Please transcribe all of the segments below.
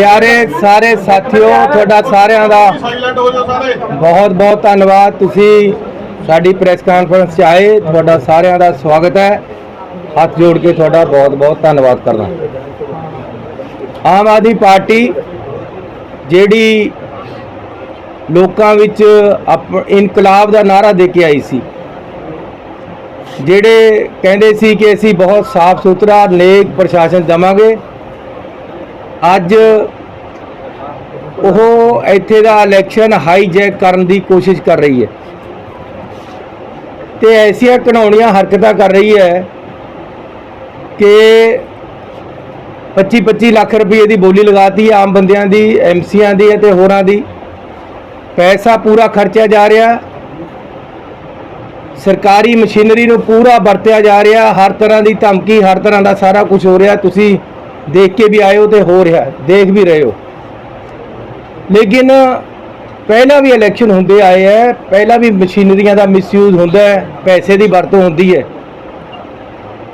ਪਿਆਰੇ ਸਾਰੇ ਸਾਥੀਓ, ਤੁਹਾਡਾ ਸਾਰਿਆਂ ਦਾ ਬਹੁਤ ਬਹੁਤ ਧੰਨਵਾਦ। ਤੁਸੀਂ ਸਾਡੀ ਪ੍ਰੈਸ ਕਾਨਫਰੰਸ 'ਚ ਆਏ, ਤੁਹਾਡਾ ਸਾਰਿਆਂ ਦਾ ਸਵਾਗਤ ਹੈ। ਹੱਥ ਜੋੜ ਕੇ ਤੁਹਾਡਾ ਬਹੁਤ ਬਹੁਤ ਧੰਨਵਾਦ ਕਰਦਾ। ਆਮ ਆਦਮੀ ਪਾਰਟੀ ਜਿਹੜੀ ਲੋਕਾਂ ਵਿੱਚ ਆਪ- ਇਨਕਲਾਬ ਦਾ ਨਾਰਾ ਦੇ ਕੇ ਆਈ ਸੀ, ਜਿਹੜੇ ਕਹਿੰਦੇ ਸੀ ਕਿ ਅਸੀਂ ਬਹੁਤ ਸਾਫ਼ ਸੁਥਰਾ ਨੇਕ ਪ੍ਰਸ਼ਾਸਨ ਦਵਾਂਗੇ ਅੱਜ ਉਹ ਇੱਥੇ ਦਾ ਇਲੈਕਸ਼ਨ ਹਾਈਜੈਕ ਕਰਨ ਦੀ ਕੋਸ਼ਿਸ਼ ਕਰ ਰਹੀ ਹੈ। ਤੇ ਐਸੀਆਂ ਘਿਨਾਉਣੀਆਂ ਹਰਕਤਾਂ ਕਰ ਰਹੀ ਹੈ ਕਿ 25 25 ਲੱਖ ਰੁਪਏ ਦੀ ਬੋਲੀ ਲਗਾਤੀ ਆਮ ਬੰਦਿਆਂ ਦੀ ਐਮਸੀਆਂ ਦੀ ਅਤੇ ਹੋਰਾਂ ਦੀ। ਪੈਸਾ ਪੂਰਾ ਖਰਚਿਆ ਜਾ ਰਿਹਾ। ਸਰਕਾਰੀ ਮਸ਼ੀਨਰੀ ਨੂੰ ਪੂਰਾ ਵਰਤਿਆ ਜਾ ਰਿਹਾ। ਹਰ ਤਰ੍ਹਾਂ ਦੀ ਧਮਕੀ, ਹਰ ਤਰ੍ਹਾਂ ਦਾ ਸਾਰਾ ਕੁਝ ਹੋ ਰਿਹਾ। ਤੁਸੀਂ ਦੇਖ ਕੇ ਵੀ ਆਏ ਹੋ ਤੇ ਹੋ ਰਿਹਾ ਦੇਖ ਵੀ ਰਹੇ ਹੋ। ਲੇਕਿਨ ਪਹਿਲਾਂ ਵੀ ਇਲੈਕਸ਼ਨ ਹੁੰਦੇ ਆਏ ਹੈ, ਪਹਿਲਾਂ ਵੀ ਮਸ਼ੀਨਰੀਆਂ ਦਾ ਮਿਸਯੂਜ਼ ਹੁੰਦਾ ਹੈ, ਪੈਸੇ ਦੀ ਵਰਤੋਂ ਹੁੰਦੀ ਹੈ।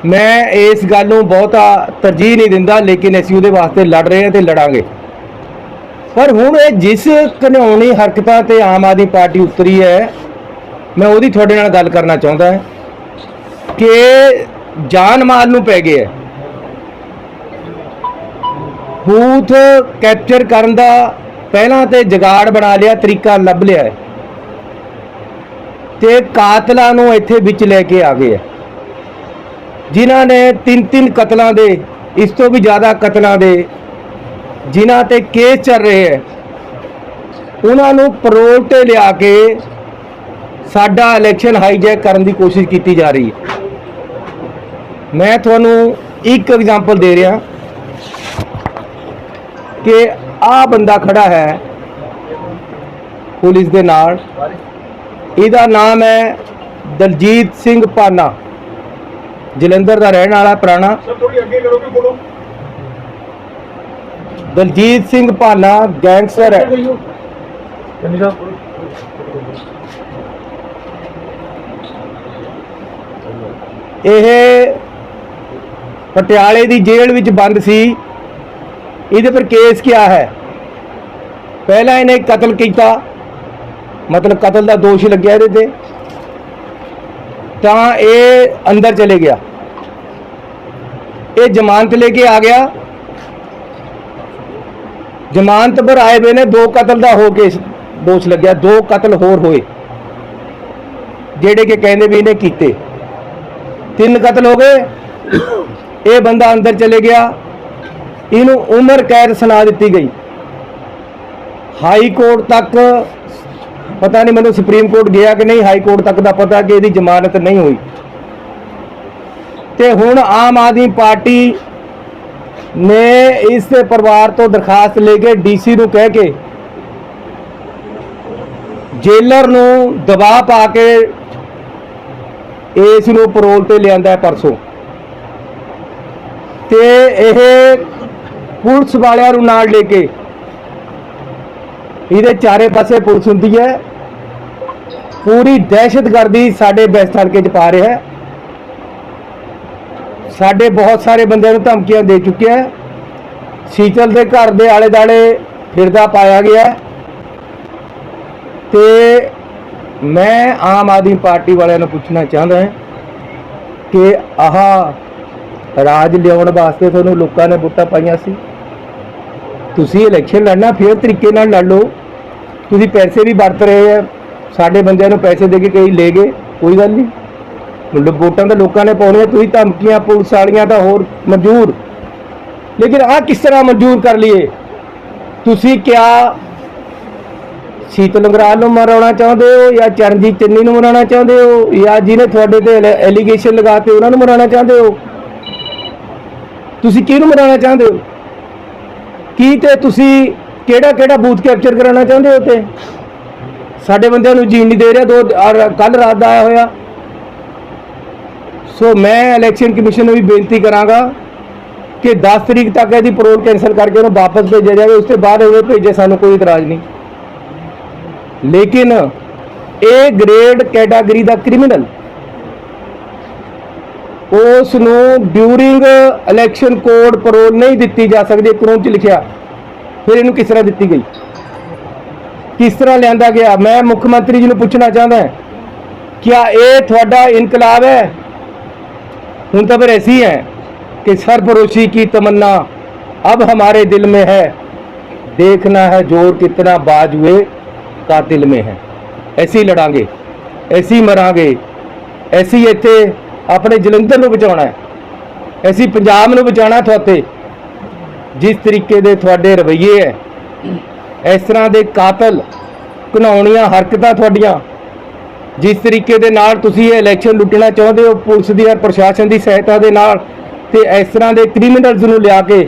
ਮੈਂ ਇਸ ਗੱਲ ਨੂੰ ਬਹੁਤਾ ਤਰਜੀਹ ਨਹੀਂ ਦਿੰਦਾ, ਲੇਕਿਨ ਅਸੀਂ ਉਹਦੇ ਵਾਸਤੇ ਲੜ ਰਹੇ ਹਾਂ ਤੇ ਲੜਾਂਗੇ। ਪਰ ਹੁਣ ਇਹ ਜਿਸ ਘਿਨਾਉਣੀ ਹਰਕਤਾਂ ਤੇ ਆਮ ਆਦਮੀ ਪਾਰਟੀ ਉਤਰੀ ਹੈ, ਮੈਂ ਉਹਦੀ ਤੁਹਾਡੇ ਨਾਲ ਗੱਲ ਕਰਨਾ ਚਾਹੁੰਦਾ ਹਾਂ ਕਿ ਜਾਨ ਮਾਲ ਨੂੰ ਪੈ ਗਿਆ ਹੈ। ਬੂਥ ਕੈਪਚਰ ਕਰਨ ਦਾ ਪਹਿਲਾਂ ਤੇ ਜਗਾੜ ਬਣਾ ਲਿਆ, ਤਰੀਕਾ ਲੱਭ ਲਿਆ ਹੈ। ਤੇ ਕਾਤਲਾਂ ਨੂੰ ਇੱਥੇ ਵਿੱਚ ਲੈ ਕੇ ਆ ਗਏ ਹੈ। ਜਿਨ੍ਹਾਂ ਨੇ ਤਿੰਨ ਤਿੰਨ ਕਤਲਾਂ ਦੇ, ਇਸ ਤੋਂ ਵੀ ਜ਼ਿਆਦਾ ਕਤਲਾਂ ਦੇ, ਜਿਨ੍ਹਾਂ ਤੇ ਕੇਸ ਚੱਲ ਰਹੇ ਹੈ, ਉਹਨਾਂ ਨੂੰ ਪਰੋਲ ਤੇ ਲਿਆ ਕੇ ਸਾਡਾ ਇਲੈਕਸ਼ਨ ਹਾਈਜੈਕ ਕਰਨ ਦੀ ਕੋਸ਼ਿਸ਼ ਕੀਤੀ ਜਾ ਰਹੀ ਹੈ। ਮੈਂ ਤੁਹਾਨੂੰ ਇੱਕ ਐਗਜ਼ਾਮਪਲ ਦੇ ਰਿਹਾ। ਕਿ ਆਹ ਬੰਦਾ ਖੜਾ ਹੈ ਪੁਲਿਸ ਦੇ ਨਾਲ। ਇਹਦਾ ਨਾਮ ਹੈ ਦਲਜੀਤ ਸਿੰਘ ਪਾਨਾ। ਜਲੰਧਰ ਦਾ ਰਹਿਣ ਵਾਲਾ ਪੁਰਾਣਾ। ਥੋੜੀ ਅੱਗੇ ਕਰੋ ਕਿ ਬੋਲੋ ਦਲਜੀਤ ਸਿੰਘ ਪਾਨਾ ਗੈਂਗਸਟਰ ਹੈ। ਇਹ ਪਟਿਆਲੇ ਦੀ ਜੇਲ੍ਹ ਵਿੱਚ ਬੰਦ ਸੀ। ਇਹਦੇ ਪਰ ਕੇਸ ਕਿਆ ਹੈ? ਪਹਿਲਾਂ ਇਹਨੇ ਕਤਲ ਕੀਤਾ। ਮਤਲਬ ਕਤਲ ਦਾ ਦੋਸ਼ ਲੱਗਿਆ ਇਹਦੇ ਤੇ। ਤਾਂ ਇਹ ਅੰਦਰ ਚਲੇ ਗਿਆ। ਇਹ ਜ਼ਮਾਨਤ ਲੈ ਕੇ ਆ ਗਿਆ। ਜ਼ਮਾਨਤ ਪਰ ਆਏ ਵੇ ਨੇ ਦੋ ਕਤਲ ਦਾ ਹੋ ਕੇ ਦੋਸ਼ ਲੱਗਿਆ। ਦੋ ਕਤਲ ਹੋਰ ਹੋਏ। ਜਿਹੜੇ ਕਿ ਕਹਿੰਦੇ ਵੀ ਇਹਨੇ ਕੀਤੇ। ਤਿੰਨ ਕਤਲ ਹੋ ਗਏ। ਇਹ ਬੰਦਾ ਅੰਦਰ ਚਲੇ ਗਿਆ। ਇਹਨੂੰ ਉਮਰ ਕੈਦ ਸੁਣਾ ਦਿੱਤੀ ਗਈ। ਹਾਈ ਕੋਰਟ ਤੱਕ, ਪਤਾ ਨਹੀਂ ਮੈਨੂੰ ਸੁਪਰੀਮ ਕੋਰਟ ਗਿਆ ਕਿ ਨਹੀਂ ਹਾਈ ਕੋਰਟ ਤੱਕ ਦਾ ਪਤਾ ਕਿ ਇਹਦੀ ਜ਼ਮਾਨਤ ਨਹੀਂ ਹੋਈ। ਤੇ ਹੁਣ ਆਮ ਆਦਮੀ ਪਾਰਟੀ ਨੇ ਇਸ ਦੇ ਪਰਿਵਾਰ ਤੋਂ ਦਰਖਾਸਤ ਲੈ ਕੇ ਡੀਸੀ ਨੂੰ ਕਹਿ ਕੇ ਜੇਲਰ ਨੂੰ ਦਬਾਅ ਪਾ ਕੇ ਇਸ ਨੂੰ ਪਰੋਲ ਤੇ ਲਿਆਂਦਾ ਪਰਸੋਂ। ਤੇ ਇਹ ਪੁਲਿਸ ਵਾਲਿਆਂ ਨੂੰ ਨਾਲ ਲੈ ਕੇ। ਇਹਦੇ ਚਾਰੇ ਪਾਸੇ ਪੁਲਿਸ ਹੁੰਦੀ ਹੈ। ਪੂਰੀ ਦਹਿਸ਼ਤਗਰਦੀ ਸਾਡੇ ਬੈਸਟ ਹਲਕੇ 'ਚ ਪਾ ਰਿਹਾ ਹੈ। ਸਾਡੇ ਬਹੁਤ ਸਾਰੇ ਬੰਦਿਆਂ ਨੂੰ ਧਮਕੀਆਂ ਦੇ ਚੁੱਕਿਆ ਹੈ। ਸ਼ੀਤਲ ਦੇ ਘਰ ਦੇ ਆਲੇ ਦਾਲੇ ਫਿਰਦਾ ਪਾਇਆ ਗਿਆ ਹੈ। ਤੇ ਮੈਂ ਆਮ ਆਦਮੀ ਪਾਰਟੀ ਵਾਲਿਆਂ ਨੂੰ ਪੁੱਛਣਾ ਚਾਹੁੰਦਾ ਹਾਂ ਕਿ ਆਹ ਰਾਜ ਲਿਆਉਣ ਵਾਸਤੇ ਤੁਹਾਨੂੰ ਲੋਕਾਂ ਨੇ ਵੋਟਾਂ ਪਾਈਆਂ ਸੀ? ਤੁਸੀਂ ਇਲੈਕਸ਼ਨ ਲੜਨਾ, ਫੇਰ ਤਰੀਕੇ ਨਾਲ ਲੜ ਲਓ। ਤੁਸੀਂ ਪੈਸੇ ਵੀ ਵਰਤ ਰਹੇ ਆ। ਸਾਡੇ ਬੰਦਿਆਂ ਨੂੰ ਪੈਸੇ ਦੇ ਕੇ ਕਈ ਲੈ ਗਏ। ਕੋਈ ਗੱਲ ਨਹੀਂ। ਮਤਲਬ ਵੋਟਾਂ ਤਾਂ ਲੋਕਾਂ ਨੇ ਪਾਉਣੀਆਂ ਤੁਸੀਂ ਧਮਕੀਆਂ, ਪੁਲਿਸ ਵਾਲੀਆਂ ਤਾਂ ਹੋਰ ਮਨਜ਼ੂਰ। ਲੇਕਿਨ ਆਹ ਕਿਸ ਤਰ੍ਹਾਂ ਮਨਜ਼ੂਰ ਕਰ ਲਈਏ? ਤੁਸੀਂ ਕਿਆ ਸੀਤ ਲੰਗਰਾਲ ਨੂੰ ਮਰਾਉਣਾ ਚਾਹੁੰਦੇ ਹੋ ਜਾਂ ਚਰਨਜੀਤ ਚੰਨੀ ਨੂੰ ਮਰਾਉਣਾ ਚਾਹੁੰਦੇ ਹੋ? ਜਾਂ ਜਿਹਨੇ ਤੁਹਾਡੇ ਤੇ ਐਲੀਗੇਸ਼ਨ ਲਗਾਤੇ ਉਹਨਾਂ ਨੂੰ ਮਰਾਉਣਾ ਚਾਹੁੰਦੇ ਹੋ? ਤੁਸੀਂ ਕਿਹਨੂੰ ਮਰਾਉਣਾ ਚਾਹੁੰਦੇ ਹੋ? ਕੀ ਤੇ ਤੁਸੀਂ ਕਿਹੜਾ ਕਿਹੜਾ ਬੂਥ ਕੈਪਚਰ ਕਰਾਉਣਾ ਚਾਹੁੰਦੇ ਹੋ ਤੇ ਸਾਡੇ ਬੰਦਿਆਂ ਨੂੰ ਜੀਣ ਨਹੀਂ ਦੇ ਰਿਹਾ, ਦੋ ਕੱਲ ਰਾਤ ਦਾ ਆਇਆ ਹੋਇਆ। ਸੋ ਮੈਂ ਇਲੈਕਸ਼ਨ ਕਮਿਸ਼ਨ ਨੂੰ ਵੀ ਬੇਨਤੀ ਕਰਾਂਗਾ ਕਿ 10 ਤਰੀਕ ਤੱਕ ਇਹਦੀ ਪਰੋਲ ਕੈਂਸਲ ਕਰਕੇ ਉਹਨੂੰ ਵਾਪਸ ਭੇਜਿਆ ਜਾਵੇ, ਉਸ ਤੋਂ ਬਾਅਦ ਉਹ ਭੇਜੇ ਸਾਨੂੰ ਕੋਈ ਇਤਰਾਜ਼ ਨਹੀਂ। ਲੇਕਿਨ ਇਹ ਗ੍ਰੇਡ ਕੈਟਾਗਰੀ ਦਾ ਕ੍ਰਿਮੀਨਲ ਉਸ ਨੂੰ ਡਿਊਰਿੰਗ ਇਲੈਕਸ਼ਨ ਕੋਡ ਪਰੋਲ ਨਹੀਂ ਦਿੱਤੀ ਜਾ ਸਕਦੀ ਕਾਨੂੰਨ 'ਚ ਲਿਖਿਆ ਫਿਰ ਇਹਨੂੰ ਕਿਸ ਤਰ੍ਹਾਂ ਦਿੱਤੀ ਗਈ ਕਿਸ ਤਰ੍ਹਾਂ ਲਿਆਂਦਾ ਗਿਆ ਮੈਂ ਮੁੱਖ ਮੰਤਰੀ ਜੀ ਨੂੰ ਪੁੱਛਣਾ ਚਾਹੁੰਦਾ ਹਾਂ क्या ये थोड़ा इनकलाब है हूं तो फिर ऐसी है कि सरफरोशी की तमन्ना अब हमारे दिल में है देखना है जोर कितना बाज हुए कातिल में है ऐसे ही लड़ांगे ऐसे ही मरांगे ऐसे ही ਇੱਥੇ ਆਪਣੇ ਜਲੰਧਰ ਨੂੰ ਬਚਾਉਣਾ ਹੈ। ਐਸੀ ਪੰਜਾਬ ਨੂੰ ਬਚਾਉਣਾ ਤੁਹਾਤੇ ਜਿਸ ਤਰੀਕੇ ਦੇ ਤੁਹਾਡੇ ਰਵੱਈਏ ਹੈ। ਇਸ ਤਰ੍ਹਾਂ ਦੇ ਕਾਤਲ ਘਿਨਾਉਣੀਆਂ ਹਰਕਤਾਂ ਤੁਹਾਡੀਆਂ। ਜਿਸ ਤਰੀਕੇ ਦੇ ਨਾਲ ਤੁਸੀਂ ਇਹ ਇਲੈਕਸ਼ਨ ਲੁੱਟਣਾ ਚਾਹੁੰਦੇ ਹੋ, ਪੁਲਿਸ ਦੀ ਔਰ ਪ੍ਰਸ਼ਾਸਨ ਦੀ ਸਹਾਇਤਾ ਦੇ ਨਾਲ, ਤੇ ਇਸ ਤਰ੍ਹਾਂ ਦੇ ਕ੍ਰਿਮੀਨਲਸ ਨੂੰ ਲਿਆ ਕੇ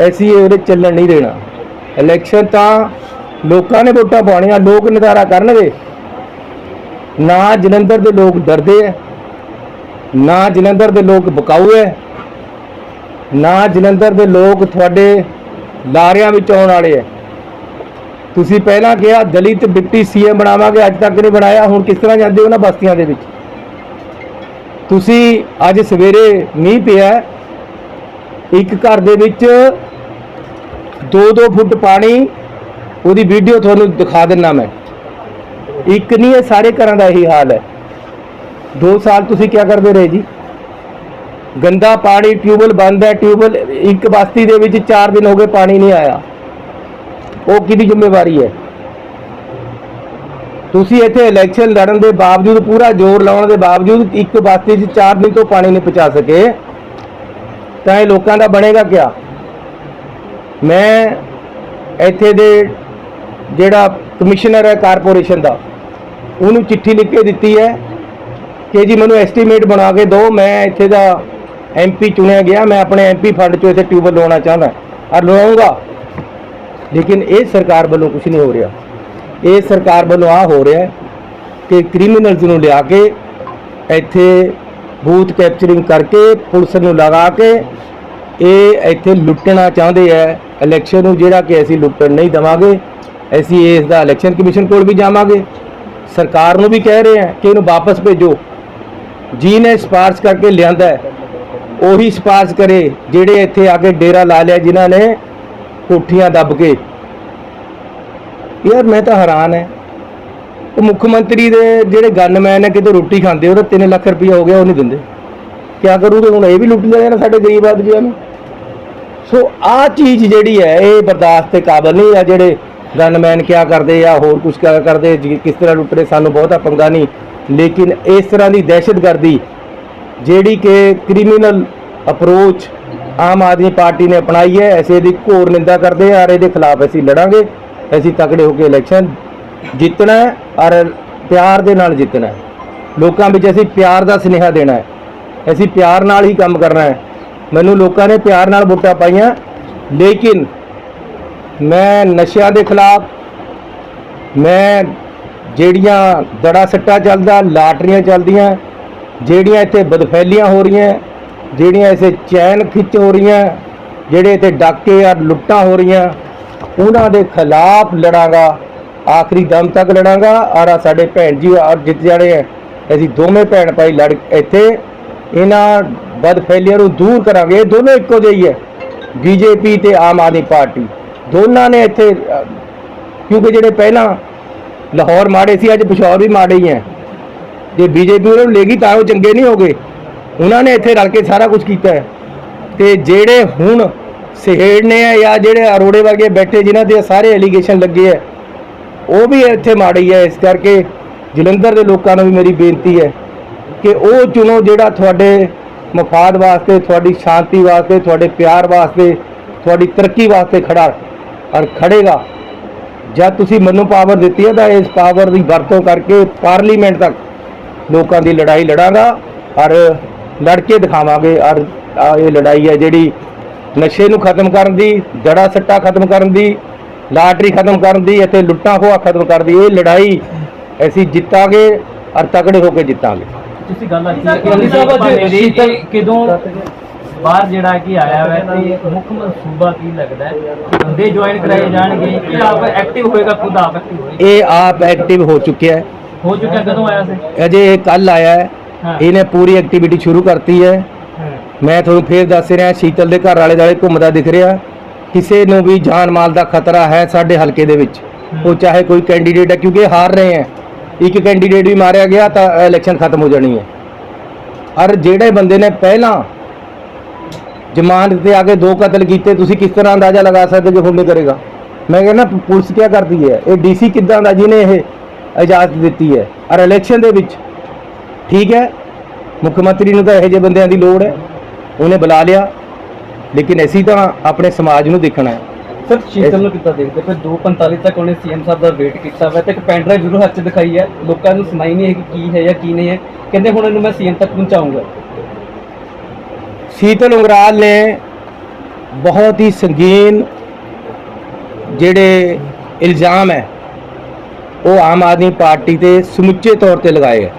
ਐਸੀ ਉਹਦੇ ਚੱਲਣ ਨਹੀਂ ਦੇਣਾ। ਇਲੈਕਸ਼ਨ ਤਾਂ ਲੋਕਾਂ ਨੇ ਵੋਟਾਂ ਪਾਉਣੀਆਂ, ਲੋਕ ਨਿਦਾਰਾ ਕਰਨਗੇ। ਨਾ ਜਲੰਧਰ ਦੇ ਲੋਕ ਡਰਦੇ ਐ ਨਾ ਜਲੰਧਰ ਦੇ ਲੋਕ ਬਕਾਊ ਹੈ ਨਾ ਜਲੰਧਰ ਦੇ ਲੋਕ ਤੁਹਾਡੇ ਲਾਰਿਆਂ ਵਿੱਚ ਆਉਣ ਵਾਲੇ ਹੈ ਤੁਸੀਂ ਪਹਿਲਾਂ ਕਿਹਾ ਦਲਿਤ ਡਿਪਟੀ ਸੀਐਮ ਬਣਾਵਾਂਗੇ, ਅੱਜ ਤੱਕ ਨਹੀਂ ਬਣਾਇਆ, ਹੁਣ ਕਿਸ ਤਰ੍ਹਾਂ ਜਾਂਦੇ ਹੋ ਨਾ ਬਸਤੀਆਂ ਦੇ ਵਿੱਚ? ਤੁਸੀਂ ਅੱਜ ਸਵੇਰੇ ਮੀਂਹ ਪਿਆ, ਇੱਕ ਘਰ ਦੇ ਵਿੱਚ 2-2 ਫੁੱਟ ਪਾਣੀ, ਉਹਦੀ ਵੀਡੀਓ ਤੁਹਾਨੂੰ ਦਿਖਾ ਦਿੰਨਾ ਮੈਂ। ਇੱਕ ਨਹੀਂ, ਇਹ ਸਾਰੇ ਘਰਾਂ ਦਾ ਇਹੀ ਹਾਲ ਹੈ 2 ਸਾਲ ਤੁਸੀਂ ਕੀ ਕਰਦੇ ਰਹੇ ਜੀ? ਗੰਦਾ ਪਾਣੀ ਟਿਊਬਲ ਬੰਦ ਹੈ ਟਿਊਬਲ ਇੱਕ ਬਸਤੀ ਦੇ ਵਿੱਚ 4 ਦਿਨ ਹੋ ਗਏ ਪਾਣੀ ਨਹੀਂ ਆਇਆ। ਉਹ ਕਿਹਦੀ ਜ਼ਿੰਮੇਵਾਰੀ ਹੈ? ਤੁਸੀਂ ਇੱਥੇ ਇਲੈਕਸ਼ਨ ਲੜਨ ਦੇ ਬਾਵਜੂਦ, ਪੂਰਾ ਜ਼ੋਰ ਲਾਉਣ ਦੇ ਬਾਵਜੂਦ ਇੱਕ ਬਸਤੀ 'ਚ 4 ਦਿਨ ਤੋਂ ਪਾਣੀ ਨਹੀਂ ਪਹੁੰਚਾ ਸਕੇ, ਤਾਂ ਇਹ ਲੋਕਾਂ ਦਾ ਬਣੇਗਾ ਕਿਆ? ਮੈਂ ਇੱਥੇ ਦੇ ਜਿਹੜਾ ਕਮਿਸ਼ਨਰ ਹੈ ਕਾਰਪੋਰੇਸ਼ਨ ਦਾ, ਉਹਨੂੰ ਚਿੱਠੀ ਲਿਖ ਕੇ ਦਿੱਤੀ ਹੈ ਕਿ ਜੀ ਮੈਨੂੰ ਐਸਟੀਮੇਟ ਬਣਾ ਕੇ ਦਿਓ, ਮੈਂ ਇੱਥੇ ਦਾ ਐਮਪੀ ਚੁਣਿਆ ਗਿਆ, ਮੈਂ ਆਪਣੇ ਐਮਪੀ ਫੰਡ ਚੋਂ ਇੱਥੇ ਟਿਊਬਲ ਲਵਾਉਣਾ ਚਾਹੁੰਦਾ ਔਰ ਲਵਾਉਂਗਾ ਲੇਕਿਨ ਇਹ ਸਰਕਾਰ ਵੱਲੋਂ ਕੁਝ ਨਹੀਂ ਹੋ ਰਿਹਾ। ਇਹ ਸਰਕਾਰ ਵੱਲੋਂ ਆ ਹੋ ਰਿਹਾ ਕਿ ਕ੍ਰਿਮੀਨਲਸ ਨੂੰ ਲਿਆ ਕੇ ਇੱਥੇ ਬੂਥ ਕੈਪਚਰਿੰਗ ਕਰਕੇ ਪੁਲਿਸ ਨੂੰ ਲਗਾ ਕੇ ਇਹ ਇੱਥੇ ਲੁੱਟਣਾ ਚਾਹੁੰਦੇ ਆ। ਇਲੈਕਸ਼ਨ ਨੂੰ ਜਿਹੜਾ ਕਿ ਅਸੀਂ ਲੁੱਟਣ ਨਹੀਂ ਦਵਾਂਗੇ, ਅਸੀਂ ਇਸ ਦਾ ਇਲੈਕਸ਼ਨ ਕਮਿਸ਼ਨ ਕੋਲ ਵੀ ਜਾਵਾਂਗੇ। ਸਰਕਾਰ ਨੂੰ ਵੀ ਕਹਿ ਰਹੇ ਆ ਕਿ ਇਹਨੂੰ ਵਾਪਸ ਭੇਜੋ। ਜਿਹਨੇ ਸਿਫਾਰਸ਼ ਕਰਕੇ ਲਿਆਂਦਾ ਉਹੀ ਸਿਫਾਰਸ਼ ਕਰੇ ਜਿਹੜੇ ਇੱਥੇ ਆ ਕੇ ਡੇਰਾ ਲਾ ਲਿਆ, ਜਿਨ੍ਹਾਂ ਨੇ ਕੋਠੀਆਂ ਦੱਬ ਕੇ। ਯਾਰ ਮੈਂ ਤਾਂ ਹੈਰਾਨ ਹੈ। ਉਹ ਮੁੱਖ ਮੰਤਰੀ ਦੇ ਜਿਹੜੇ ਗਨਮੈਨ ਹੈ ਕਿਤੇ ਰੋਟੀ ਖਾਂਦੇ, ਉਹਦਾ 3 ਲੱਖ ਰੁਪਇਆ ਹੋ ਗਿਆ, ਉਹ ਨਹੀਂ ਦਿੰਦੇ। ਕਿਆ ਕਰੂਗੇ ਹੁਣ ਇਹ ਵੀ ਲੁੱਟ ਲਿਆ ਜਾਣਾ ਸਾਡੇ ਗਰੀਬ ਆਦਮੀਆਂ ਨੂੰ? ਸੋ ਆ ਚੀਜ਼ ਜਿਹੜੀ ਹੈ, ਇਹ ਬਰਦਾਸ਼ਤ ਦੇ ਕਾਬਲ ਨਹੀਂ ਆ ਜਿਹੜੇ ਗਨਮੈਨ ਕਿਆ ਕਰਦੇ ਆ, ਹੋਰ ਕੁਝ ਕਿਆ ਕਰਦੇ ਕਿਸ ਤਰ੍ਹਾਂ ਲੁੱਟ ਰਹੇ, ਸਾਨੂੰ ਬਹੁਤਾ ਪੰਗਾ ਨਹੀਂ। ਲੇਕਿਨ ਇਸ ਤਰ੍ਹਾਂ ਦੀ ਦਹਿਸ਼ਤਗਰਦੀ ਜਿਹੜੀ ਕਿ criminal approach Aam Aadmi party ਨੇ ਅਪਣਾਈ ਹੈ, ਅਸੀਂ ਇਹਦੀ ਘੋਰ ਨਿੰਦਾ ਕਰਦੇ ਹਾਂ ਔਰ ਇਹਦੇ ਖਿਲਾਫ ਅਸੀਂ ਲੜਾਂਗੇ, ਅਸੀਂ ਤਕੜੇ ਹੋ ਕੇ ਇਲੈਕਸ਼ਨ ਜਿੱਤਣਾ ਹੈ ਔਰ ਪਿਆਰ ਦੇ ਨਾਲ ਜਿੱਤਣਾ ਹੈ। ਲੋਕਾਂ ਵਿੱਚ ਅਸੀਂ ਪਿਆਰ ਦਾ ਸੁਨੇਹਾ ਦੇਣਾ ਹੈ, ਅਸੀਂ ਪਿਆਰ ਨਾਲ ਹੀ ਕੰਮ ਕਰਨਾ ਹੈ। ਮੈਨੂੰ ਲੋਕਾਂ ਨੇ ਪਿਆਰ ਨਾਲ ਵੋਟਾਂ ਪਾਈਆਂ, ਲੇਕਿਨ ਮੈਂ ਨਸ਼ਿਆਂ ਦੇ ਖਿਲਾਫ, ਮੈਂ ਜਿਹੜੀਆਂ ਦੜਾ ਸੱਟਾ ਚੱਲਦਾ, ਲਾਟਰੀਆਂ ਚੱਲਦੀਆਂ, ਜਿਹੜੀਆਂ ਇੱਥੇ ਬਦਫੈਲੀਆਂ ਹੋ ਰਹੀਆਂ, ਜਿਹੜੀਆਂ ਇੱਥੇ ਚੈਨ ਖਿੱਚ ਹੋ ਰਹੀਆਂ, ਜਿਹੜੇ ਇੱਥੇ ਡਾਕੇ ਆ, ਲੁੱਟਾਂ ਹੋ ਰਹੀਆਂ, ਉਹਨਾਂ ਦੇ ਖਿਲਾਫ ਲੜਾਂਗਾ, ਆਖਰੀ ਦਮ ਤੱਕ ਲੜਾਂਗਾ। ਔਰ ਆਹ ਸਾਡੇ ਭੈਣ ਜੀ ਔਰ ਜਿੱਤ ਜਾਣੇ ਆ। ਅਸੀਂ ਦੋਵੇਂ ਭੈਣ ਭਾਈ ਲੜ ਇੱਥੇ ਇਹਨਾਂ ਬਦਫੈਲੀਆਂ ਨੂੰ ਦੂਰ ਕਰਾਂਗੇ। ਇਹ ਦੋਨੋਂ ਇੱਕੋ ਜਿਹੀ ਹੈ ਬੀਜੇਪੀ ਤੇ ਆਮ ਆਦਮੀ ਪਾਰਟੀ। ਦੋਨਾਂ ਨੇ ਇੱਥੇ ਕਿਉਂਕਿ ਜਿਹੜੇ ਪਹਿਲਾਂ ਲਾਹੌਰ ਮਾੜੇ ਸੀ, ਅੱਜ ਪਿਸ਼ੌਰ ਵੀ ਮਾੜੇ ਹੀ ਹੈ। ਜੇ ਬੀਜੇਪੀ ਉਹਨਾਂ ਨੂੰ ਲੈ ਗਈ ਤਾਂ ਉਹ ਚੰਗੇ ਨਹੀਂ ਹੋਗੇ। ਉਹਨਾਂ ਨੇ ਇੱਥੇ ਰਲ ਕੇ ਸਾਰਾ ਕੁਝ ਕੀਤਾ ਹੈ। ਤੇ ਜਿਹੜੇ ਹੁਣ ਸਹੇੜਨੇ ਆ ਜਾਂ ਜਿਹੜੇ ਅਰੋੜੇ ਵਰਗੇ ਬੈਠੇ ਜਿਨ੍ਹਾਂ ਦੇ ਸਾਰੇ ਐਲੀਗੇਸ਼ਨ ਲੱਗੇ ਆ ਉਹ ਵੀ ਇੱਥੇ ਮਾੜੇ ਹੈ। ਇਸ ਕਰਕੇ ਜਲੰਧਰ ਦੇ ਲੋਕਾਂ ਨੂੰ ਵੀ ਮੇਰੀ ਬੇਨਤੀ ਹੈ ਕਿ ਉਹ ਚੁਣੋ ਜਿਹੜਾ ਤੁਹਾਡੇ ਮਫਾਦ ਵਾਸਤੇ, ਤੁਹਾਡੀ ਸ਼ਾਂਤੀ ਵਾਸਤੇ, ਤੁਹਾਡੇ ਪਿਆਰ ਵਾਸਤੇ, ਤੁਹਾਡੀ ਤਰੱਕੀ ਵਾਸਤੇ ਖੜਾ ਔਰ ਖੜੇਗਾ। ਜਦ ਤੁਸੀਂ ਮੈਨੂੰ ਪਾਵਰ ਦਿੱਤੀ ਹੈ ਤਾਂ ਇਸ ਪਾਵਰ ਦੀ ਵਰਤੋਂ ਕਰਕੇ ਪਾਰਲੀਮੈਂਟ ਤੱਕ ਲੋਕਾਂ ਦੀ ਲੜਾਈ ਲੜਾਂਗਾ ਔਰ ਲੜ ਕੇ ਦਿਖਾਵਾਂਗੇ ਔਰ ਇਹ ਲੜਾਈ ਹੈ ਜਿਹੜੀ ਨਸ਼ੇ ਨੂੰ ਖਤਮ ਕਰਨ ਦੀ ਜੜਾ ਸੱਟਾ ਖਤਮ ਕਰਨ ਦੀ ਲਾਟਰੀ ਖਤਮ ਕਰਨ ਦੀ ਅਤੇ ਲੁੱਟਾਂ ਖੋਹਾਂ ਖਤਮ ਕਰਨ ਦੀ ਇਹ ਲੜਾਈ ਅਸੀਂ ਜਿੱਤਾਂਗੇ ਔਰ ਤਕੜੇ ਹੋ ਕੇ ਜਿੱਤਾਂਗੇ ਤੁਸੀਂ ਗੱਲ ਆਖੀ ਕਿ ਸ਼ੀਤਲ- ਕਿਦੋਂ ਬਾਹਰ ਜਿਹੜਾ ਕਿ ਆਇਆ ਹੈ ਤੇ ਮੁੱਖ ਮਨਸੂਬਾ ਕੀ ਲੱਗਦਾ ਹੈ? ਬੰਦੇ ਜੁਆਇਨ ਕਰਾਏ ਜਾਣਗੇ ਕਿ ਆਪ ਐਕਟਿਵ ਹੋਏਗਾ ਖੁਦ ਆਪ ਐਕਟਿਵ ਹੋਏਗਾ? ਇਹ ਆਪ ਐਕਟਿਵ ਹੋ ਚੁੱਕਿਆ ਹੈ। ਹੋ ਚੁੱਕਿਆ ਕਦੋਂ ਆਇਆ ਸੀ? ਅਜੇ ਇਹ ਕੱਲ ਆਇਆ ਹੈ। ਇਹਨੇ ਪੂਰੀ ਐਕਟੀਵਿਟੀ ਸ਼ੁਰੂ ਕਰਤੀ ਹੈ। ਮੈਂ ਤੁਹਾਨੂੰ ਫੇਰ ਦੱਸ ਰਿਹਾ ਸ਼ੀਤਲ ਦੇ ਘਰ ਵਾਲੇ ਦਾਲੇ ਘੁੰਮਦਾ ਦਿਖ ਰਿਹਾ। ਕਿਸੇ ਨੂੰ ਵੀ ਜਾਨ ਮਾਲ ਦਾ ਖਤਰਾ ਹੈ ਸਾਡੇ ਹਲਕੇ ਦੇ ਵਿੱਚ। ਉਹ ਚਾਹੇ ਕੋਈ ਕੈਂਡੀਡੇਟ ਹੈ ਕਿਉਂਕਿ ਇਹ ਹਾਰ ਰਹੇ ਹੈ। ਇੱਕ ਕੈਂਡੀਡੇਟ ਵੀ ਮਾਰਿਆ ਗਿਆ ਤਾਂ ਇਲੈਕਸ਼ਨ ਖਤਮ ਹੋ ਜਾਣੀ ਹੈ। ਔਰ ਜਿਹੜੇ ਬੰਦੇ ਨੇ ਪਹਿਲਾਂ ਜ਼ਮਾਨਤ ਤੇ ਆ ਕੇ ਦੋ ਕਤਲ ਕੀਤੇ ਤੁਸੀਂ ਕਿਸ ਤਰ੍ਹਾਂ ਅੰਦਾਜ਼ਾ ਲਗਾ ਸਕਦੇ ਹੁਣ ਨਹੀਂ ਕਰੇਗਾ? ਮੈਂ ਕਹਿੰਦਾ ਪੁਲਿਸ ਕੀ ਕਰਦੀ ਹੈ? ਇਹ ਡੀਸੀ ਕਿੱਦਾਂ ਦਾ ਜਿਹਨੇ ਇਹ ਇਜਾਜ਼ਤ ਦਿੱਤੀ ਹੈ? ਔਰ ਇਲੈਕਸ਼ਨ ਦੇ ਵਿੱਚ ਠੀਕ ਹੈ ਮੁੱਖ ਮੰਤਰੀ ਨੂੰ ਤਾਂ ਇਹੋ ਜਿਹੇ ਬੰਦਿਆਂ ਦੀ ਲੋੜ ਹੈ। ਉਹਨੇ ਬੁਲਾ ਲਿਆ ਲੇਕਿਨ ਅਸੀਂ ਤਾਂ ਆਪਣੇ ਸਮਾਜ ਨੂੰ ਦੇਖਣਾ ਹੈ। ਸਰ ਸ਼ੀਤਲ ਨੂੰ ਕਿੱਦਾਂ ਦੇਖਦੇ? ਫਿਰ 2:45 ਤੱਕ ਉਹਨੇ ਸੀਐਮ ਸਾਹਿਬ ਦਾ ਵੇਟ ਕੀਤਾ ਵਾ ਤੇ ਇੱਕ ਪੈਨ ਡਰਾਈਵ ਜ਼ਰੂਰ ਹੱਥ 'ਚ ਦਿਖਾਈ ਹੈ। ਲੋਕਾਂ ਨੂੰ ਸੁਣਾਈ ਨਹੀਂ ਹੈ ਕਿ ਕੀ ਹੈ ਜਾਂ ਕੀ ਨਹੀਂ ਹੈ। ਕਹਿੰਦੇ ਹੁਣ ਇਹਨੂੰ ਮੈਂ ਸੀਐਮ ਤੱਕ ਪਹੁੰਚਾਉਂਗਾ। ਸ਼ੀਤਲ ਉਂਗਰਾਲ ਨੇ ਬਹੁਤ ਹੀ ਸੰਗੀਨ ਜਿਹੜੇ ਇਲਜ਼ਾਮ ਹੈ, ਉਹ ਆਮ ਆਦਮੀ ਪਾਰਟੀ ਤੇ ਸਮੁੱਚੇ ਤੌਰ ਤੇ ਲਗਾਏ ਹੈ।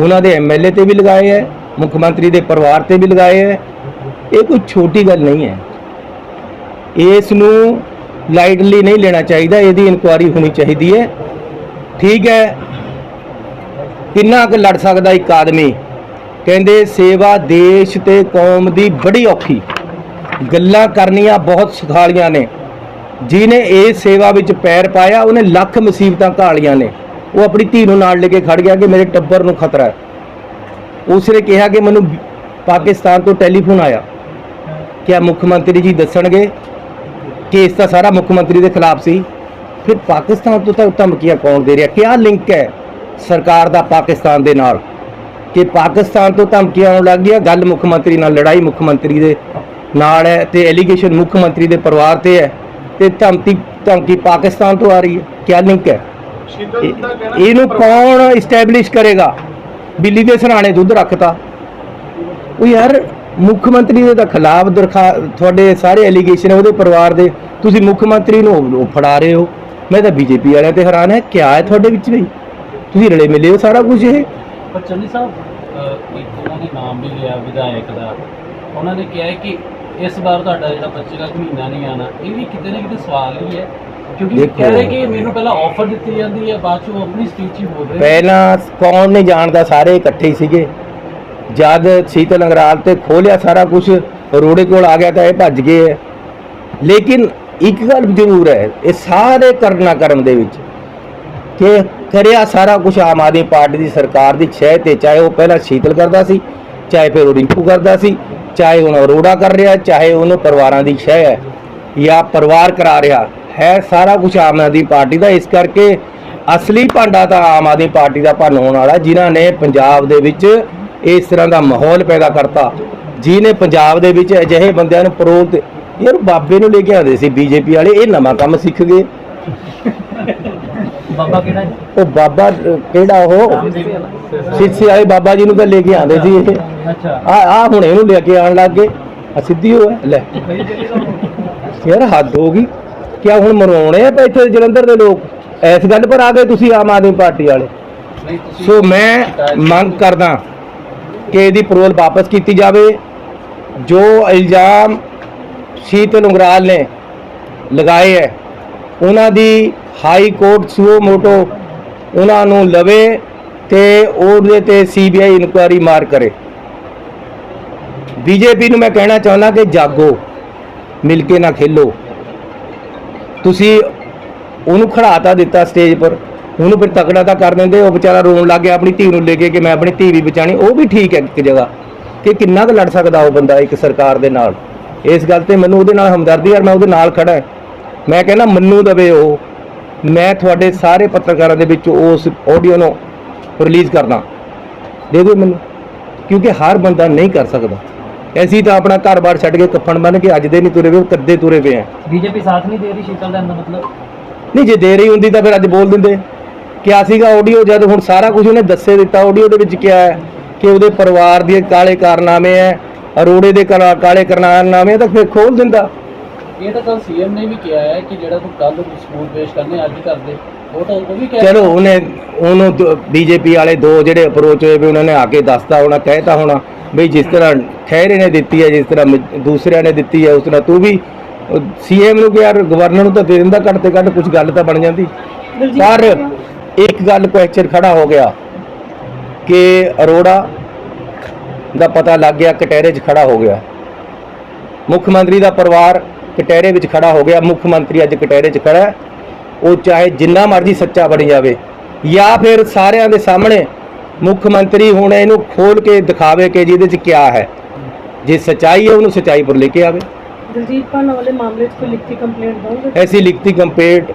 ਉਹਨਾਂ ਦੇ ਐਮਐਲਏ ਤੇ ਵੀ ਲਗਾਏ ਹੈ, ਮੁੱਖ ਮੰਤਰੀ ਦੇ ਪਰਿਵਾਰ ਤੇ ਵੀ ਲਗਾਏ ਹੈ। ਇਹ ਕੋਈ ਛੋਟੀ ਗੱਲ ਨਹੀਂ ਹੈ। ਇਸ ਨੂੰ ਲਾਈਟਲੀ ਨਹੀਂ ਲੈਣਾ ਚਾਹੀਦਾ, ਇਹਦੀ ਇਨਕੁਆਇਰੀ ਹੋਣੀ ਚਾਹੀਦੀ ਹੈ। ਠੀਕ ਹੈ, ਕਿੰਨਾ ਕੁ ਲੜ ਸਕਦਾ ਇੱਕ ਆਦਮੀ ਕਹਿੰਦੇ ਸੇਵਾ ਦੇਸ਼ ਤੇ ਕੌਮ ਦੀ ਬੜੀ ਔਖੀ। ਗੱਲਾਂ ਕਰਨੀਆਂ ਬਹੁਤ ਸੁਖਾਲੀਆਂ ਨੇ। ਜਿਹਨੇ ਇਹ ਸੇਵਾ ਵਿੱਚ ਪੈਰ ਪਾਇਆ, ਉਹਨੇ ਲੱਖ ਮੁਸੀਬਤਾਂ ਘਾਲੀਆਂ ਨੇ। ਉਹ ਆਪਣੀ ਧੀ ਨੂੰ ਨਾਲ ਲੈ ਕੇ ਖੜ ਗਿਆ ਕਿ ਮੇਰੇ ਟੱਬਰ ਨੂੰ ਖਤਰਾ ਹੈ। ਉਸਨੇ ਕਿਹਾ ਕਿ ਮੈਨੂੰ ਪਾਕਿਸਤਾਨ ਤੋਂ ਟੈਲੀਫੋਨ ਆਇਆ। ਕਿ ਮੁੱਖ ਮੰਤਰੀ ਜੀ ਦੱਸਣਗੇ? ਕੇਸ ਤਾਂ ਸਾਰਾ ਮੁੱਖ ਮੰਤਰੀ ਦੇ ਖਿਲਾਫ ਸੀ। ਫਿਰ ਪਾਕਿਸਤਾਨ ਤੋਂ ਤਾਂ ਧਮਕੀਆਂ ਕੌਣ ਦੇ ਰਿਹਾ? ਕਿਆ ਲਿੰਕ ਹੈ ਸਰਕਾਰ ਦਾ ਪਾਕਿਸਤਾਨ ਦੇ ਨਾਲ? ਕਿ ਪਾਕਿਸਤਾਨ ਤੋਂ ਧਮਕੀਆਂ ਆਉਣ ਲੱਗ ਗਈਆਂ। ਗੱਲ ਮੁੱਖ ਮੰਤਰੀ ਨਾਲ ਲੜਾਈ ਮੁੱਖ ਮੰਤਰੀ ਦੇ ਨਾਲ ਹੈ ਤੇ ਐਲੀਗੇਸ਼ਨ ਮੁੱਖ ਮੰਤਰੀ ਦੇ ਪਰਿਵਾਰ ਤੇ ਹੈ ਤੇ ਧਮਕੀ ਧਮਕੀ ਪਾਕਿਸਤਾਨ ਤੋਂ ਆ ਰਹੀ ਹੈ। ਕਿਆ ਲਿੰਕ ਹੈ? ਇਹਨੂੰ ਕੌਣ ਇਸਟੈਬਲਿਸ਼ ਕਰੇਗਾ? ਬਿੱਲੀ ਦੇ ਸਰਾਣੇ ਦੁੱਧ ਰੱਖਤਾ। ਉਹ ਯਾਰ ਮੁੱਖ ਮੰਤਰੀ ਦੇ ਤਾਂ ਖਿਲਾਫ ਦਰਖਾ ਤੁਹਾਡੇ ਸਾਰੇ ਐਲੀਗੇਸ਼ਨ ਉਹਦੇ ਪਰਿਵਾਰ ਦੇ। ਤੁਸੀਂ ਮੁੱਖ ਮੰਤਰੀ ਨੂੰ ਫੜਾ ਰਹੇ ਹੋ। ਮੈਂ ਤਾਂ ਬੀਜੇਪੀ ਵਾਲਿਆਂ ਤੇ ਹੈਰਾਨ ਹੈ। ਕਿਆ ਹੈ ਤੁਹਾਡੇ ਵਿੱਚ ਵੀ? ਤੁਸੀਂ ਰਲੇ ਮਿਲੇ ਹੋ ਸਾਰਾ ਕੁਝ ਇਹ? ਪਰ ਚੰਨੀ ਸਾਹਿਬ ਇੱਕ ਉਹਨਾਂ ਨੇ ਨਾਮ ਵੀ ਲਿਆ ਵਿਧਾਇਕ ਦਾ ਉਹਨਾਂ ਨੇ ਕਿਹਾ ਕਿ ਇਸ ਵਾਰ ਤੁਹਾਡਾ ਜਿਹੜਾ ਬੱਚੇ ਦਾ ਮਹੀਨਾ ਨਹੀਂ ਆਣਾ ਇਹ ਵੀ ਕਿਤੇ ਨਾ ਕਿਤੇ ਸਵਾਲ ਹੀ ਹੈ ਕਿਉਂਕਿ। ਕਹਿ ਰਹੇ ਕਿ ਮੈਨੂੰ ਪਹਿਲਾਂ ਆਫਰ ਦਿੱਤੀ ਜਾਂਦੀ ਹੈ ਬਾਅਦ ਚ ਆਪਣੀ ਸਪੀਚ ਹੀ ਬੋਲ ਰਹੇ ਪਹਿਲਾਂ ਕੌਣ ਨਹੀਂ ਜਾਣਦਾ ਸਾਰੇ ਇਕੱਠੇ ਸੀਗੇ ਜਦ ਸੀਤਲ ਅੰਗਰਾਲ ਤੇ ਖੋਲਿਆ ਸਾਰਾ ਕੁਝ ਰੋੜੇ ਕੋਲ ਆ ਗਿਆ ਤਾਂ ਇਹ ਭੱਜ ਗਏ ਹੈ ਲੇਕਿਨ ਇੱਕ ਗੱਲ ਜ਼ਰੂਰ ਹੈ ਇਹ ਸਾਰੇ ਕਰਨਾ ਕਰਨ ਦੇ ਵਿੱਚ ਕਿ ਕਰਿਆ ਸਾਰਾ ਕੁਝ ਆਮ ਆਦਮੀ ਪਾਰਟੀ ਦੀ ਸਰਕਾਰ ਦੀ ਛੇ ਤੇ ਚਾਹੇ ਉਹ ਪਹਿਲਾਂ ਸ਼ੀਤਲ ਕਰਦਾ ਸੀ, ਚਾਹੇ ਫਿਰ ਉਹ ਰਿੰਕੂ ਕਰਦਾ ਸੀ, ਚਾਹੇ ਹੁਣ ਅਰੋੜਾ ਕਰ ਰਿਹਾ, ਚਾਹੇ ਉਹਨੂੰ ਪਰਿਵਾਰਾਂ ਦੀ ਛੇ ਹੈ ਜਾਂ ਪਰਿਵਾਰ ਕਰਾ ਰਿਹਾ ਹੈ, ਸਾਰਾ ਕੁਝ ਆਮ ਆਦਮੀ ਪਾਰਟੀ ਦਾ। ਇਸ ਕਰਕੇ ਅਸਲੀ ਭਾਂਡਾ ਤਾਂ ਆਮ ਆਦਮੀ ਪਾਰਟੀ ਦਾ ਭੰਨ ਹੋਣ ਵਾਲਾ ਜਿਨ੍ਹਾਂ ਨੇ ਪੰਜਾਬ ਦੇ ਵਿੱਚ ਇਸ ਤਰ੍ਹਾਂ ਦਾ ਮਾਹੌਲ ਪੈਦਾ ਕਰਤਾ। ਜਿਹਨੇ ਪੰਜਾਬ ਦੇ ਵਿੱਚ ਅਜਿਹੇ ਬੰਦਿਆਂ ਨੂੰ ਪਰੋਤ ਯਾਰ ਬਾਬੇ ਨੂੰ ਲੈ ਕੇ ਆਉਂਦੇ ਸੀ, ਬੀਜੇਪੀ ਵਾਲੇ, ਇਹ ਨਵਾਂ ਕੰਮ ਸਿੱਖ ਗਏ। ਬਾਬਾ ਕਿਹੜਾ ਹੈ? ਉਹ ਬਾਬਾ ਕਿਹੜਾ ਉਹ? ਸਿੱਸੀ ਵਾਲੇ ਬਾਬਾ ਜੀ ਨੂੰ ਤਾਂ ਲੈ ਕੇ ਆਉਂਦੇ ਸੀ ਇਹ। ਅੱਛਾ। ਆ ਆ ਹੁਣ ਇਹਨੂੰ ਲੈ ਕੇ ਆਉਣ ਲੱਗ ਗਏ। ਆ ਸਿੱਧੀ ਹੋਇਆ ਲੈ। ਯਾਰ ਹੱਦ ਹੋ ਗਈ। ਕਿਆ ਹੁਣ ਮਰਵਾਉਣੇ ਆ ਇੱਥੇ ਜਲੰਧਰ ਦੇ ਲੋਕ? ਇਸ ਗੱਲ ਪਰ ਆ ਗਏ ਤੁਸੀਂ ਆਮ ਆਦਮੀ ਪਾਰਟੀ ਵਾਲੇ। ਸੋ ਮੈਂ ਮੰਗ ਕਰਦਾ ਕਿ ਇਹਦੀ ਪਰੋਲ ਵਾਪਸ ਕੀਤੀ ਜਾਵੇ। ਜੋ ਇਲਜ਼ਾਮ ਸ਼ੀਤਲ ਉਂਗਰਾਲ ਨੇ ਲਗਾਏ ਹੈ ਉਹਨਾਂ ਦੀ ਹਾਈ ਕੋਰਟ ਸੁਓ ਮੋਟੋ ਉਹਨਾਂ ਨੂੰ ਲਵੇ ਤੇ ਉਹਦੇ ਤੇ ਸੀਬੀਆਈ ਇਨਕੁਆਇਰੀ ਮਾਰ ਕਰੇ। ਬੀਜੇਪੀ ਨੂੰ ਮੈਂ ਕਹਿਣਾ ਚਾਹੁੰਦਾ ਕਿ ਜਾਗੋ, ਮਿਲ ਕੇ ਨਾ ਖੇਲੋ। ਤੁਸੀਂ ਉਹਨੂੰ ਖੜਾਤਾ ਦਿੱਤਾ ਸਟੇਜ ਪਰ, ਉਹਨੂੰ ਫਿਰ ਤਕੜਾ ਤਾਂ ਕਰ ਦਿੰਦੇ, ਉਹ ਵਿਚਾਰਾ ਰੋਣ ਲੱਗ ਗਿਆ, ਆਪਣੀ ਧੀ ਨੂੰ ਲੈ ਕੇ ਕਿ ਮੈਂ ਆਪਣੀ ਧੀ ਵੀ ਬਚਾਣੀ ਉਹ ਵੀ ਠੀਕ ਹੈ ਇੱਕ ਜਗ੍ਹਾ। ਕਿ ਕਿੰਨਾ ਕੁ ਲੜ ਸਕਦਾ ਉਹ ਬੰਦਾ ਇੱਕ ਸਰਕਾਰ ਦੇ ਨਾਲ? ਇਸ ਗੱਲ ਤੇ ਮੈਨੂੰ ਉਹਦੇ ਨਾਲ ਹਮਦਰਦੀ ਯਾਰ ਮੈਂ ਉਹਦੇ ਨਾਲ ਖੜਾ ਹਾਂ। ਮੈਂ ਕਹਿੰਦਾ ਮੰਨੂ ਦਵੇ ਉਹ। ਮੈਂ ਤੁਹਾਡੇ ਸਾਰੇ ਪੱਤਰਕਾਰਾਂ ਦੇ ਵਿੱਚ ਉਸ ਆਡੀਓ ਨੂੰ ਰਿਲੀਜ਼ ਕਰਦਾ। ਦੇ ਦਿਓ ਮੈਨੂੰ ਕਿਉਂਕਿ ਹਰ ਬੰਦਾ ਨਹੀਂ ਕਰ ਸਕਦਾ। ਅਸੀਂ ਤਾਂ ਆਪਣਾ ਘਰ-ਬਾਰ ਛੱਡ ਕੇ ਕੱਫਣ ਬੰਨ ਕੇ ਅੱਜ ਦੇ ਨਹੀਂ ਤੁਰੇ ਵੇ ਕੱਦੇ ਤੁਰੇ ਪਏ ਆ। ਬੀਜੇਪੀ ਸਾਥ ਨਹੀਂ ਦੇ ਰਹੀ ਸ਼ੀਤਲ ਦਾ ਮਤਲਬ? ਨਹੀਂ ਜੇ ਦੇ ਰਹੀ ਹੁੰਦੀ ਤਾਂ ਫਿਰ ਅੱਜ ਬੋਲ ਦਿੰਦੇ। ਕਿਆ ਸੀਗਾ ਆਡੀਓ ਜਦ ਹੁਣ ਸਾਰਾ ਕੁਝ ਉਹਨੇ ਦੱਸੇ ਦਿੱਤਾ ਆਡੀਓ ਦੇ ਵਿੱਚ ਕਿਆ ਹੈ? ਕਿ ਉਹਦੇ ਪਰਿਵਾਰ ਦੇ ਕਾਲੇ ਕਾਰਨਾਮੇ ਹੈ ਅਰੋੜੇ ਦੇ ਕਲਾ- ਕਾਲੇ ਕਾਰਨਾਮੇ ਤਾਂ ਫਿਰ ਖੋਲ ਦਿੰਦਾ। ਇਹ ਤਾਂ ਕੱਲ ਸੀਐਮ ਨੇ ਵੀ ਕਿਹਾ ਹੈ ਕਿ ਜਿਹੜਾ ਤੂੰ ਕੱਲ ਸਬੂਤ ਪੇਸ਼ ਕਰਨੇ ਅੱਜ ਕਰਦੇ ਉਹ ਤਾਂ ਉਹ ਵੀ ਕਹਿ ਚਲੋ ਉਹਨੇ ਉਹਨੂੰ ਬੀਜੇਪੀ ਵਾਲੇ ਦੋ ਜਿਹੜੇ ਅਪਰੋਚ ਹੋਏ ਵੀ ਉਹਨਾਂ ਨੇ ਆ ਕੇ ਦੱਸਤਾ ਹੋਣਾ ਕਹਿਤਾ ਹੋਣਾ ਬਈ ਜਿਸ ਤਰ੍ਹਾਂ ਖਹਿਰੇ ਨੇ ਦਿੱਤੀ ਹੈ ਜਿਸ ਤਰ੍ਹਾਂ ਦੂਸਰਿਆਂ ਨੇ ਦਿੱਤੀ ਹੈ ਉਸ ਤਰ੍ਹਾਂ ਤੂੰ ਵੀ ਸੀਐਮ ਨੂੰ ਕਿ ਯਾਰ ਗਵਰਨਰ ਨੂੰ ਤਾਂ ਦੇ ਦਿੰਦਾ ਘੱਟ ਤੇ ਘੱਟ ਕੁਝ ਗੱਲ ਤਾਂ ਬਣ ਜਾਂਦੀ। ਪਰ ਇੱਕ ਗੱਲ ਕੁਐਸਚਨ ਖੜਾ ਹੋ ਗਿਆ ਕਿ ਅਰੋੜਾ ਦਾ ਪਤਾ ਲੱਗ ਗਿਆ ਕਟਹਿਰੇ 'ਚ ਖੜਾ ਹੋ ਗਿਆ। ਮੁੱਖ ਮੰਤਰੀ ਦਾ ਪਰਿਵਾਰ ਕਟਹਿਰੇ ਵਿੱਚ ਖੜਾ ਹੋ ਗਿਆ ਮੁੱਖ ਮੰਤਰੀ ਅੱਜ ਕਟਹਿਰੇ 'ਚ ਖੜਾ ਉਹ ਚਾਹੇ ਜਿੰਨਾ ਮਰਜ਼ੀ ਸੱਚਾ ਬਣ ਜਾਵੇ ਜਾਂ ਫਿਰ ਸਾਰਿਆਂ ਦੇ ਸਾਹਮਣੇ ਮੁੱਖ ਮੰਤਰੀ ਹੁਣ ਇਹਨੂੰ ਖੋਲ ਕੇ ਦਿਖਾਵੇ ਕਿ ਜਿਹਦੇ 'ਚ ਕਿਆ ਹੈ। ਜੇ ਸਚਾਈ ਹੈ ਉਹਨੂੰ ਸਚਾਈ ਪਰ ਲੈ ਕੇ ਆਵੇ। ਦਿਲਜੀਤ ਪਾਣਾ ਵਾਲੇ ਮਾਮਲੇ 'ਚ ਕੋਈ ਲਿਖਤੀ ਕੰਪਲੇਂਟ ਦੋਗੇ ਐਸੀ ਲਿਖਤੀ ਕੰਪਲੇਂਟ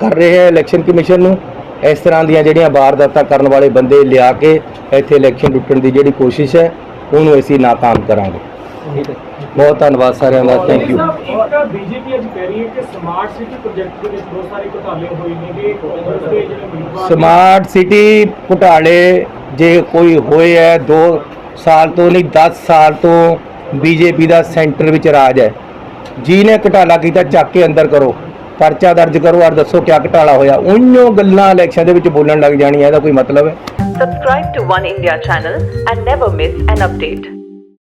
ਕਰ ਰਹੇ ਹੈ ਇਲੈਕਸ਼ਨ ਕਮਿਸ਼ਨ ਨੂੰ। ਇਸ ਤਰ੍ਹਾਂ ਦੀਆਂ ਜਿਹੜੀਆਂ ਵਾਰਦਾਤਾਂ ਕਰਨ ਵਾਲੇ ਬੰਦੇ ਲਿਆ ਕੇ ਇੱਥੇ ਇਲੈਕਸ਼ਨ ਲੁੱਟਣ ਦੀ ਜਿਹੜੀ ਕੋਸ਼ਿਸ਼ ਹੈ ਉਹਨੂੰ ਅਸੀਂ ਨਾਕਾਮ ਕਰਾਂਗੇ। ਬਹੁਤ ਧੰਨਵਾਦ ਸਾਰਿਆਂ ਦਾ ਥੈਂਕ ਯੂ ਇੱਕ ਬੀਜੇਪੀ ਅੱਜ ਕਹਿ ਰਹੀ ਹੈ ਕਿ ਸਮਾਰਟ ਸਿਟੀ ਪ੍ਰੋਜੈਕਟ ਦੇ ਵਿੱਚ ਬਹੁਤ ਸਾਰੇ ਘੁਟਾਲੇ ਹੋਏ ਨੇ ਕਿ ਕਾਂਗਰਸ ਦੇ ਜਿਹੜੇ ਉਮੀਦਵਾਰ ਨੇ, ਸਮਾਰਟ ਸਿਟੀ ਘੁਟਾਲੇ ਜੇ ਕੋਈ ਹੋਏ ਹੈ 2 ਸਾਲ ਤੋਂ ਨਹੀਂ 10 ਸਾਲ ਤੋਂ ਬੀਜੇਪੀ ਦਾ ਸੈਂਟਰ ਵਿੱਚ ਰਾਜ ਹੈ। ਜਿਹਨੇ ਘਟਾਲਾ ਕੀਤਾ ਚੱਕ ਕੇ ਅੰਦਰ ਕਰੋ। ਪਰਚਾ ਦਰਜ ਕਰੋ ਔਰ ਦੱਸੋ ਕਿਆ ਘਟਾਲਾ ਹੋਇਆ। ਉਹੀਓ ਗੱਲਾਂ ਇਲੈਕਸ਼ਨ ਦੇ ਵਿੱਚ ਬੋਲਣ ਲੱਗ ਜਾਣੀਆਂ ਇਹਦਾ ਕੋਈ ਮਤਲਬ ਹੈ? Subscribe to One India channel and never miss an update.